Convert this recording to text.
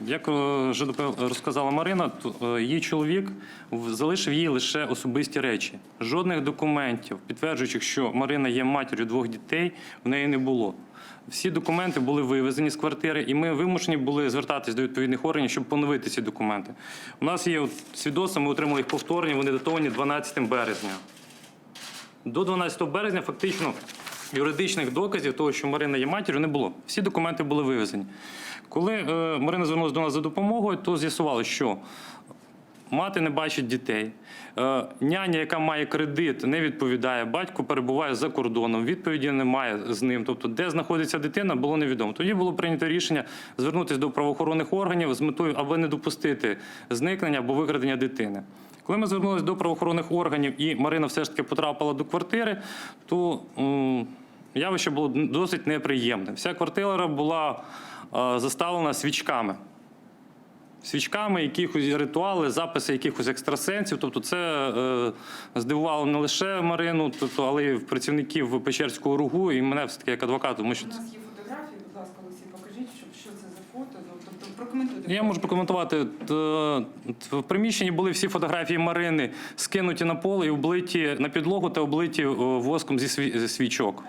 Як е, вже розказала Марина, е, її чоловік залишив їй лише особисті речі. Жодних документів, підтверджуючих, що Марина є матір'ю двох дітей, в неї не було. Всі документи були вивезені з квартири, і ми вимушені були звертатись до відповідних органів, щоб поновити ці документи. У нас є свідоцтва, ми отримали їх повторні, вони датовані 12 березня. До 12 березня фактично юридичних доказів того, що Марина є матір'ю, не було. Всі документи були вивезені. Коли е, Марина звернулася до нас за допомогою, то з'ясували, що мати не бачить дітей. Е, няня, яка має кредит, не відповідає. Батько перебуває за кордоном. Відповіді немає з ним. Тобто, де знаходиться дитина, було невідомо. Тоді було прийнято рішення звернутися до правоохоронних органів з метою, аби не допустити зникнення або викрадення дитини. Коли ми звернулися до правоохоронних органів і Марина все ж таки потрапила до квартири, то явище було досить неприємне. Вся квартира була е, заставлена свічками свічками, якихось ритуали, записи якихось екстрасенсів. Тобто, це е, здивувало не лише Марину, тобто, але й працівників Печерського ругу і мене все таки як адвоката, тому що У нас є фотографії, будь ласка, Олексій, покажіть, щоб що це за фото. Ну, тобто прокоментуйте. Я можу прокоментувати. В приміщенні були всі фотографії Марини скинуті на поле і облиті на підлогу та облиті воском зі свічок.